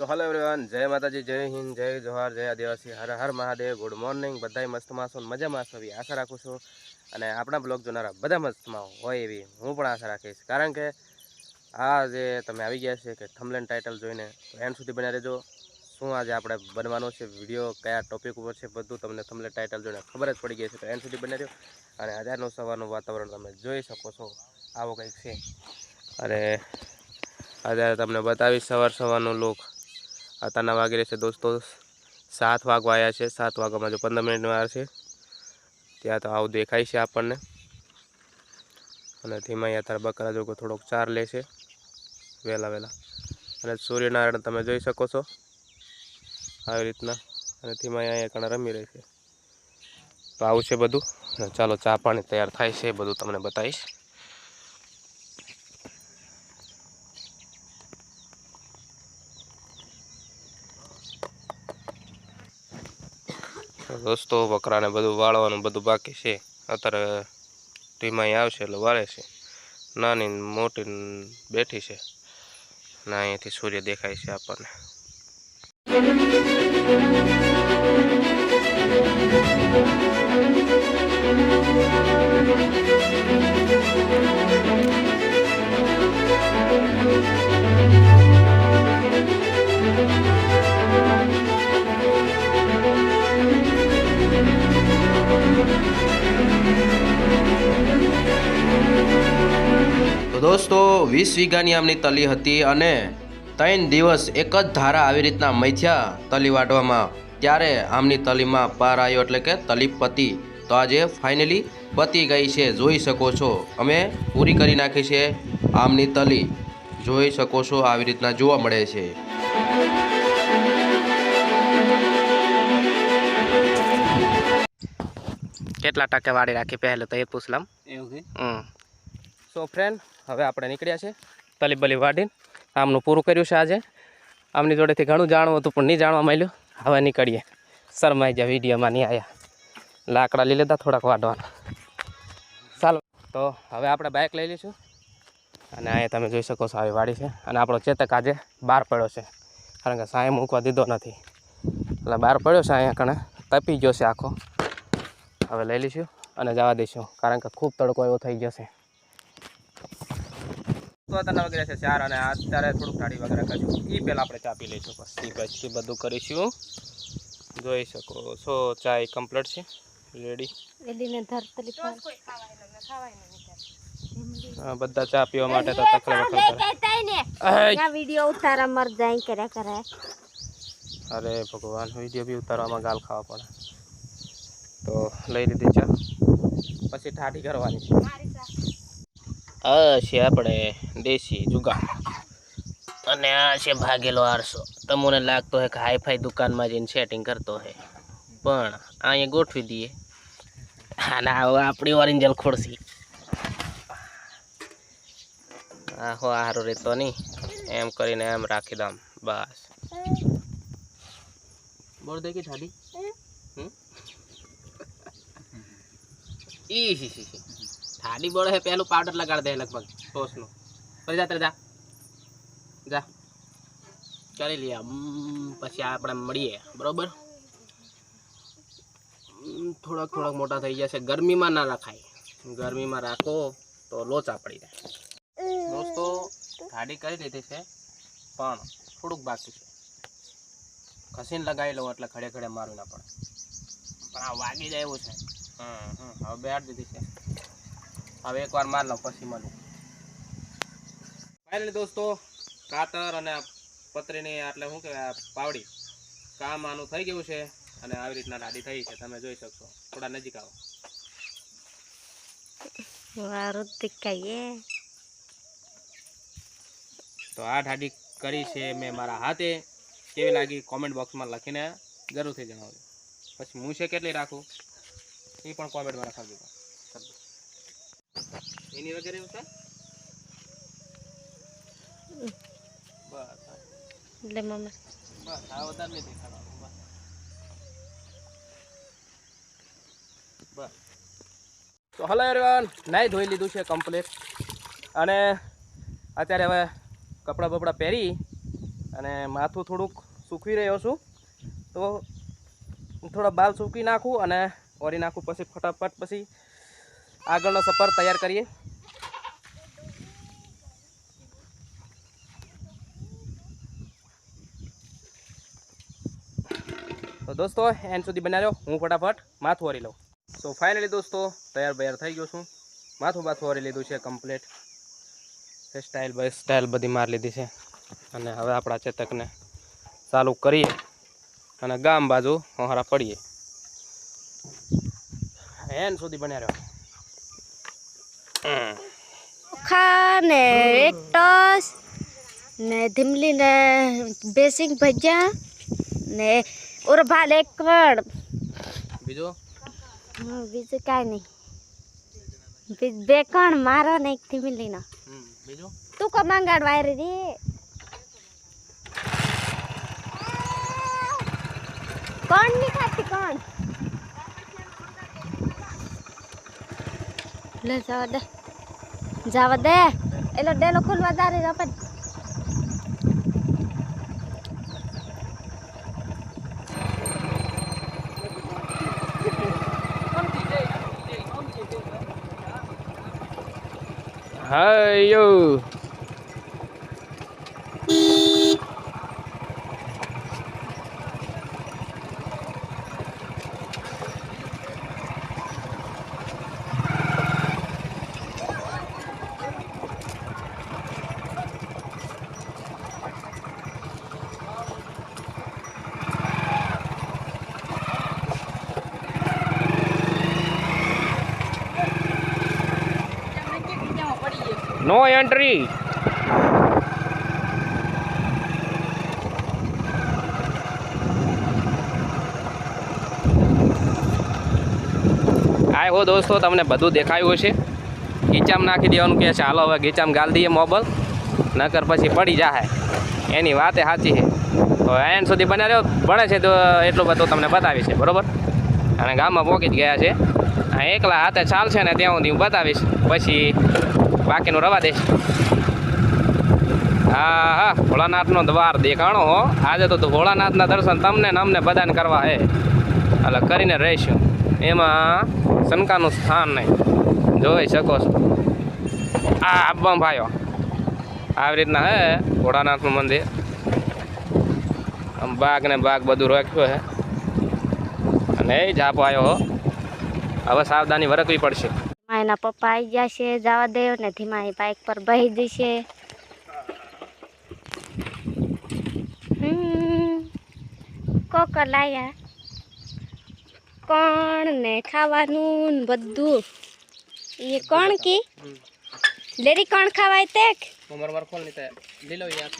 સો hello everyone જય માતાજી જય હિન્દ જય જોહાર જય આદિવાસી હર હર મહાદેવ ગુડ મોર્નિંગ બધાય મસ્ત માસો ને મજામાં છો એવી આશા રાખું છું અને આપણા બ્લોગ જોનારા બધા મસ્તમાં હોય એવી હું પણ આશા રાખીશ કારણ કે આ જે તમે આવી ગયા છે કે થમલેન ટાઇટલ જોઈને એન્ડ સુધી બન્યા રહેજો શું આજે આપણે બનવાનો છે વીડિયો કયા ટોપિક ઉપર છે બધું તમને થમલેન ટાઇટલ જોઈને ખબર જ પડી ગઈ છે. તો એન્ડ સુધી બન્યા રહ્યો. અને હજારનું સવારનું વાતાવરણ તમે જોઈ શકો છો. આવો કંઈક છે. અને અત્યારે તમને બતાવીશ સવાર સવારનું લુક અત્યારના વાગી રહેશે દોસ્તો. સાત વાગવા આવ્યા છે. સાત વાગ્યામાં જો પંદર મિનિટનો વાર છે. ત્યાં તો આવું દેખાય છે આપણને. અને ધીમા અત્યારે બકરા જોગો થોડોક ચાર લે છે. વહેલા વહેલા. અને સૂર્યનારાયણ તમે જોઈ શકો છો. આવી રીતના. અને ધીમા અહીંયા કણે રમી રહી છે. તો આવું છે બધું. ચાલો ચા પાણી તૈયાર થાય છે. બધું તમને બતાવીશ. દોસ્તો બકરાને બધું વાળવાનું બધું બાકી છે. અત્યારે ટીમાઈ આવશે એટલે વાળે છે. નાની મોટી બેઠી છે. અને અહીંયાથી સૂર્ય દેખાય છે આપણને. તો દોસ્તો વીસ વીઘાની આમની તલી હતી અને ત્રણ દિવસ એક જ ધારા આવી રીતના મૈથ્યા તલી વાટવામાં. ત્યારે આમની તલીમાં પાર આવ્યો એટલે કે તલી પતી. તો આજે ફાઇનલી પતી ગઈ છે જોઈ શકો છો. અમે પૂરી કરી નાખી છે આમની તલી. જોઈ શકો છો આવી રીતના જોવા મળે છે. કેટલા ટકે વાળી રાખી પહેલે તો એ પૂછલામ એવું હમ. સો ફ્રેન્ડ હવે આપણે નીકળ્યા છે તલી બલી વાડીને. આમનું પૂરું કર્યું છે આજે. આમની જોડેથી ઘણું જાણવું હતું, પણ નહીં જાણવા મળ્યું હવે નીકળીએ. શરમાઈ ગયા, વિડીયોમાં નહીં આવ્યા લાકડા લઈ લીધા, થોડાક વાઢવાના. ચાલો. તો હવે આપણે બાઇક લઈ લઈશું. અને અહીંયા તમે જોઈ શકો છો, આવી વાડી છે. અને આપણો ચેતક આજે બહાર પડ્યો છે. કારણ કે સાંય મૂકવા દીધો નથી. એટલે બહાર પડ્યો છે અહીંયા કણે. તપી ગયો છે આખો. હવે લઈ લઈશું અને જવા દઈશું. કારણ કે ખૂબ તડકો એવો થઈ ગયો તો અત્યારના વગેરે છે ચાર અને અત્યારે થોડુંક ઠાડી વગેરે કરીશું એ પહેલાં આપણે ચા પી લઈશું પછી પછી બધું કરીશું. જોઈ શકો છો એ કમ્પ્લીટ છે. રેડી બધા ચા પીવા માટે તો તકલે વખત કરે! વિડિયો ઉતારા મર જાય કર્યા કરે. અરે ભગવાન વીડિયો બી ઉતારવામાં ગાલ ખાવા પડે. તો લઈ લીધી ચા. પછી ઠાઠી કરવાની છે. આ છે આપણે દેશી જુગાડ અને આ છે ભાગેલો આરસો. તમને લાગતો હોય કે હાઈફાઈ દુકાનમાં જઈને સેટિંગ કરતો હે. પણ અહીંયા ગોઠવી દઈએ. અને આ આપણી ઓરેન્જલ ખોડસી આહો સારું રહેતો નહીં. એમ કરીને એમ રાખી દઉં બસ. બોલ દે કે? ઈ હી. ઠાડી બોલે હે, પહેલું પાવડર લગાડ દે લગભગ ટોસનું ફરી જા તારે જા. જા કરી લઈએ પછી આપણે મળીએ. બરોબર? થોડાક થોડાક મોટા થઈ જશે ગરમીમાં ના રખાય. ગરમીમાં રાખો તો લોચા પડી જાય. દોસ્તો ઠાડી કરી લીધી છે, પણ થોડુંક બાકી છે. ખસીને લગાવી લઉં એટલે ખડે ખડે મારું ના પડે. પણ આ વાગી જાય એવું છે. હમ હમ, હવે બેઠ દીધી છે. હવે એકવાર માર લઉં પછી મળું. ફાઇનલી દોસ્તો કાતર અને પતરીની એટલે શું કહેવાય પાવડી કામ આનું થઈ ગયું છે અને આવી રીતના લાડી થઈ છે તમે જોઈ શકશો. થોડા નજીક આવો. તો આ ઢાડી કરી છે મેં મારા હાથે. કેવી લાગી કોમેન્ટ બોક્સમાં લખીને જરૂરથી જણાવજો. પછી હું છે કેટલી રાખું? એ પણ કોમેન્ટમાં લખાવજો. ચાલો. એની વગેરે એવું છે બસ એટલે મમ્મી. બસ આ વધારે નહીં દેખાડવાનું બસ. બસ. તો હલો એરવાન નાઈ ધોઈ લીધું છે કમ્પ્લીટ અને અત્યારે હવે કપડાં બપડા પહેરી અને માથું થોડુંક સૂકવી રહ્યો છું. તો થોડા બાલ સૂકી નાખું અને ઓરી નાખું પછી ફટાફટ પછી આગળનો સફર તૈયાર કરીએ. દોસ્તો, એન સુધી બન્યા રહ્યો હું ફટાફટ માથું વારી લઉં. સો ફાઇનલી દોસ્તો, તૈયાર બૈયાર થઈ ગયો છું. માથું બાથું વારી લીધું છે કમ્પ્લીટ સ્ટાઇલ બાય સ્ટાઇલ બધી મારી લીધી છે. અને હવે આપણા ચેતકને ચાલુ કરીએ અને ગામ બાજુ હોહરા પડીએ. એન સુધી બન્યા રહ્યો હમ. ને એક ટસ ને ધીમલી ને બેસિંગ ભજીયા ને ઉરભાલ એક કણ? બીજું? બીજું કાંઈ નહીં. બીજ- બે કણ મારો ને એક થી હમ, બીજો? તું કો મંગાડવા આવી રે. કોણની ખાતી કોણ? લે જવા દે. જવા દે. એલો ડેલો ખોલવા દારી રપન હાયો નો એન્ટ્રી આય હો દોસ્તો તમને બધું દેખાયું હશે. ગીચામ નાખી દેવાનું કે ચાલો હવે ગીચામ ગાલ દઈએ મોબાઈલ. નકર પછી પડી જાય એની વાતે સાચી છે. તો એન્ડ સુધી બને રહ્યો ભણે છે તો એટલું બધું તમને બતાવીશ છે, બરાબર? અને ગામમાં પહોંચી જ ગયા છે. એકલા હાથે ચાલશે ને ત્યાં સુધી હું બતાવીશ. પછી બાકીનું રવા દઈશ હા હા, ભોળાનાથનો દ્વાર દેખાણો હો. આજે તો ભોળાનાથના દર્શન તમને ને અમને બધાને કરવા હે. એટલે કરીને રહીશું. એમાં શંકાનું સ્થાન નહીં. જોઈ શકો છો. આ આબમ ભાઈઓ. આવી રીતના હે ભોળાનાથનું મંદિર. આમ બાગ ને બાગ બધું રાખ્યું હે. અને એ જાપ આવ્યો હો. હવે સાવધાની વરકવી પડશે. એના પપ્પા આવી ગયા છે જવા દે ને ધીમા એ બાઇક પર બહી જશે. કોક લાયા. કોણ ને ખાવાનું ને બધું? એ કોણ કી? લેરી કોણ ખાવાય તે? ઉમર વર ખોલ નહીં લીલો યાર